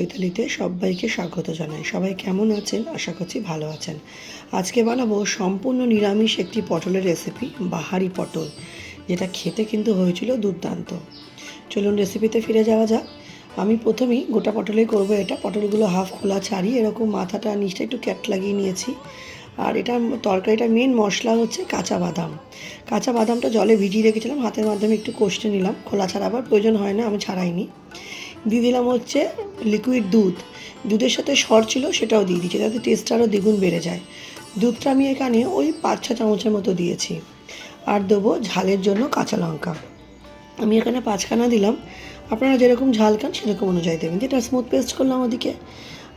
চৈতালিতে সবাইকে স্বাগত জানাই। সবাই কেমন আছেন? আশা করছি ভালো আছেন। আজকে বানাবো সম্পূর্ণ নিরামিষ একটি পটলের রেসিপি বাহারি পটল, যেটা খেতে কিন্তু হয়েছিল দুর্দান্ত। চলুন রেসিপিতে ফিরে যাওয়া যাক। আমি প্রথমেই গোটা পটলেই করব এটা। পটলগুলো হাফ খোলা ছাড়ি এরকম মাথাটা নিচটা একটু ক্যাট লাগিয়ে নিয়েছি। আর এটা তরকারিটা মেন মশলা হচ্ছে কাঁচা বাদাম। কাঁচা বাদামটা জলে ভিজিয়ে রেখেছিলাম, হাতের মাধ্যমে একটু কষতে নিলাম। খোলা ছাড়াবার প্রয়োজন হয় না, আমি ছাড়াইনি। দিয়ে দিলাম হচ্ছে লিকুইড দুধ। দুধের সাথে সর ছিল সেটাও দিয়ে দিচ্ছি যাতে টেস্ট আরও দ্বিগুণ বেড়ে যায়। দুধটা আমি এখানে ওই পাঁচ ছ চামচের মতো দিয়েছি। আর দেবো ঝালের জন্য কাঁচা লঙ্কা। আমি এখানে পাঁচখানা দিলাম। আপনারা যেরকম ঝাল খান সেরকম অনুযায়ী দেবেন। যেটা স্মুথ পেস্ট করলাম ওদিকে।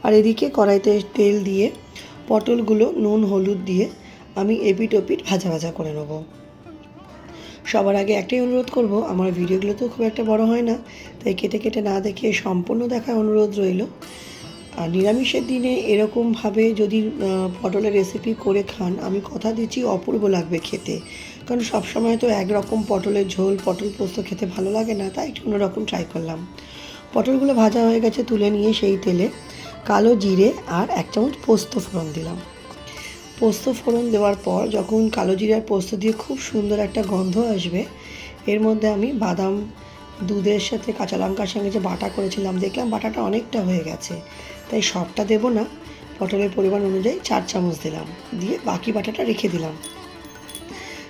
আর এদিকে কড়াইতে তেল দিয়ে পটলগুলো, নুন, হলুদ দিয়ে আমি এপিট ওপিট ভাজা ভাজা করে নেব। সবার আগে একটাই অনুরোধ করব, আমার ভিডিওগুলো তো খুব একটা বড় হয় না, তাই কেটে কেটে না দেখে সম্পূর্ণ দেখার অনুরোধ রইল। আর নিরামিষের দিনে এরকমভাবে যদি পটলের রেসিপি করে খান, আমি কথা দিচ্ছি অপূর্ব লাগবে খেতে। কারণ সবসময় তো একরকম পটলের ঝোল, পটল পোস্ত খেতে ভালো লাগে না, তাই একটু অন্যরকম ট্রাই করলাম। পটলগুলো ভাজা হয়ে গেছে, তুলে নিয়ে সেই তেলে কালো জিরে আর এক চামচ পোস্ত ফোড়ন দিলাম। পোস্ত ফোড়ন দেওয়ার পর যখন কালো জিরার পোস্ত দিয়ে খুব সুন্দর একটা গন্ধ আসবে, এর মধ্যে আমি বাদাম, দুধের সাথে কাঁচা লঙ্কার সঙ্গে যে বাটা করেছিলাম, দেখলাম বাটাটা অনেকটা হয়ে গেছে। তাই সবটা দেবো না, পটলের পরিমাণ অনুযায়ী চার চামচ দিলাম, দিয়ে বাকি বাটাটা রেখে দিলাম।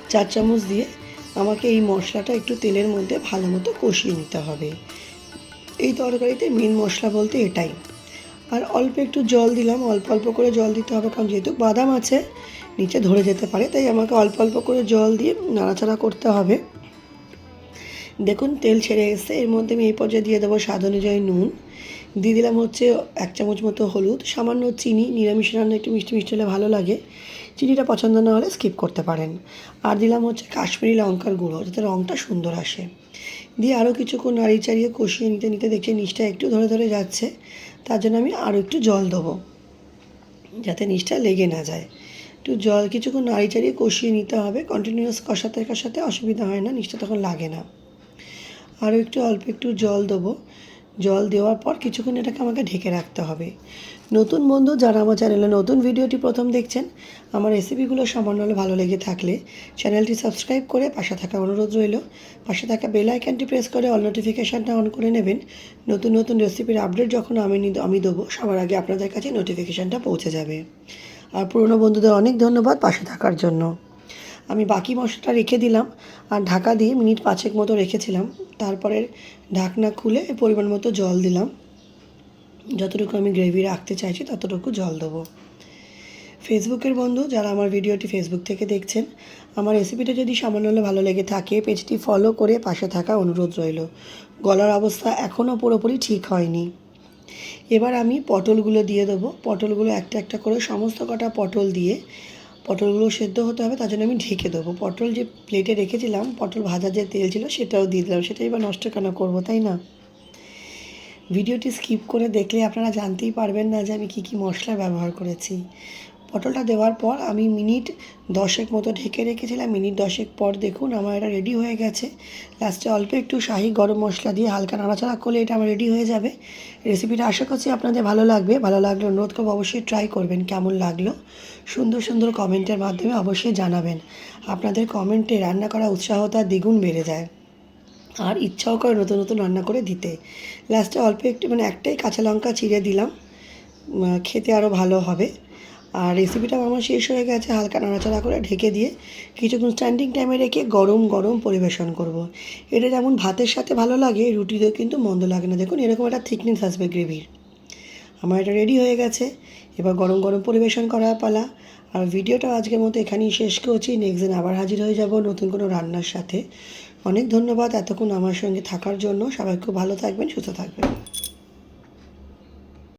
চার চামচ দিয়ে আমাকে এই মশলাটা একটু তেলের মধ্যে ভালো মতো কষিয়ে নিতে হবে। এই তরকারিতে মেন মশলা বলতে এটাই। আর অল্প একটু জল দিলাম, অল্প অল্প করে জল দিতে হবে কারণ যেহেতু বাদাম আছে, নিচে ধরে যেতে পারে, তাই আমাকে অল্প অল্প করে জল দিয়ে নাড়াচাড়া করতে হবে। দেখুন, তেল ছেড়ে এসে এর মধ্যে আমি এই পর্যায়ে দিয়ে দেবো স্বাদ অনুযায়ী নুন। দিয়ে দিলাম হচ্ছে এক চামচ মতো হলুদ, সামান্য চিনি নিরামিষ রান্না একটু মিষ্টি মিষ্টি হলে ভালো লাগে। চিনিটা পছন্দ না হলে স্কিপ করতে পারেন। আর দিলাম হচ্ছে কাশ্মীরি লঙ্কার গুঁড়ো, যাতে রঙটা সুন্দর আসে। দিয়ে আরও কিছুক্ষণ নাড়ি চাড়িয়ে কষিয়ে নিতে নিতে দেখছি নিচটা একটু ধরে ধরে যাচ্ছে। তার জন্য আমি আরও একটু জল দেবো, যাতে নিচটা লেগে না যায়। একটু জল কিছুক্ষণ নাড়ি চাড়িয়ে কষিয়ে নিতে হবে। কন্টিনিউয়াস কষাতে কষাতে অসুবিধা হয় না, নিচটা তখন লাগে না। আরও একটু অল্প একটু জল দেবো। জল দেওয়ার পর কিছুক্ষণ এটাকে আমাকে ঢেকে রাখতে হবে। নতুন বন্ধু যারা আমার চ্যানেলে নতুন ভিডিওটি প্রথম দেখছেন, আমার রেসিপিগুলো সামান্য ভালো লেগে থাকলে চ্যানেলটি সাবস্ক্রাইব করে পাশে থাকা অনুরোধ রইল। পাশে থাকা বেল আইকনটি প্রেস করে অল নোটিফিকেশানটা অন করে নেবেন। নতুন নতুন রেসিপির আপডেট যখন আমি আমি দেবো, সবার আগে আপনাদের কাছে নোটিফিকেশানটা পৌঁছে যাবে। আর পুরনো বন্ধুদের অনেক ধন্যবাদ পাশে থাকার জন্য। আমি বাকি মশলাটা রেখে দিলাম। আর ঢাকা দিয়ে মিনিট পাঁচেক মতো রেখেছিলাম। তারপরে ঢাকনা খুলে পরিমাণ মতো জল দিলাম। যতটুকু আমি গ্রেভি রাখতে চাইছি ততটুকু জল দেবো। ফেসবুকের বন্ধু যারা আমার ভিডিওটি ফেসবুক থেকে দেখছেন, আমার রেসিপিটা যদি সামান্য ভালো লেগে থাকে, পেজটি ফলো করে পাশে থাকা অনুরোধ রইল। গলার অবস্থা এখনও পুরোপুরি ঠিক হয়নি। এবার আমি পটলগুলো দিয়ে দেবো। পটলগুলো একটা একটা করে সমস্ত কটা পটল দিয়ে পটলগুলো সেদ্ধ হতে হবে, তার জন্য আমি ঢেকে দেবো। পটল যে প্লেটে রেখেছিলাম, পটল ভাজার যে তেল ছিল, সেটাও দিয়ে দিলাম। সেটাই বা নষ্ট কেন করব, তাই না? ভিডিওটি স্কিপ করে দেখলে আপনারা জানতেই পারবেন না যে আমি কী কী মশলা ব্যবহার করেছি। পটলটা দেওয়ার পর আমি মিনিট দশেক মতো ঢেকে রেখেছিলাম। মিনিট দশেক পর দেখুন আমার এটা রেডি হয়ে গেছে। লাস্টে অল্প একটু শাহি গরম মশলা দিয়ে হালকা নাড়াচাড়া করলে এটা আমার রেডি হয়ে যাবে। রেসিপিটা আশা করছি আপনাদের ভালো লাগবে। ভালো লাগলে অনুরোধ করব অবশ্যই ট্রাই করবেন, কেমন লাগল? সুন্দর সুন্দর কমেন্টের মাধ্যমে অবশ্যই জানাবেন। আপনাদের কমেন্টে রান্না করা উৎসাহতা দ্বিগুণ বেড়ে যায়। আর ইচ্ছাও করে নতুন নতুন রান্না করে দিতে। লাস্টে অল্প একটু মানে একটাই কাঁচা লঙ্কা চিড়ে দিলাম। খেতে আরও ভালো হবে। আর রেসিপিটাও আমার শেষ হয়ে গেছে, হালকা নাড়াচাড়া করে ঢেকে দিয়ে কিছুক্ষণ স্ট্যান্ডিং টাইমে রেখে গরম গরম পরিবেশন করব। এটা যেমন ভাতের সাথে ভালো লাগে, রুটিতেও কিন্তু মন্দ লাগে না। দেখুন, এরকম একটা থিকনেস আসবে গ্রেভির আমার এটা রেডি হয়ে গেছে। এবার গরম গরম পরিবেশন করার পালা। আর ভিডিওটা আজকের মতো এখানেই শেষ করছি। নেক্সট দিন আবার হাজির হয়ে যাব নতুন কোনো রান্নার সাথে। অনেক ধন্যবাদ এতক্ষণ আমার সঙ্গে থাকার জন্য। সবাই খুব ভালো থাকবেন, সুস্থ থাকবেন।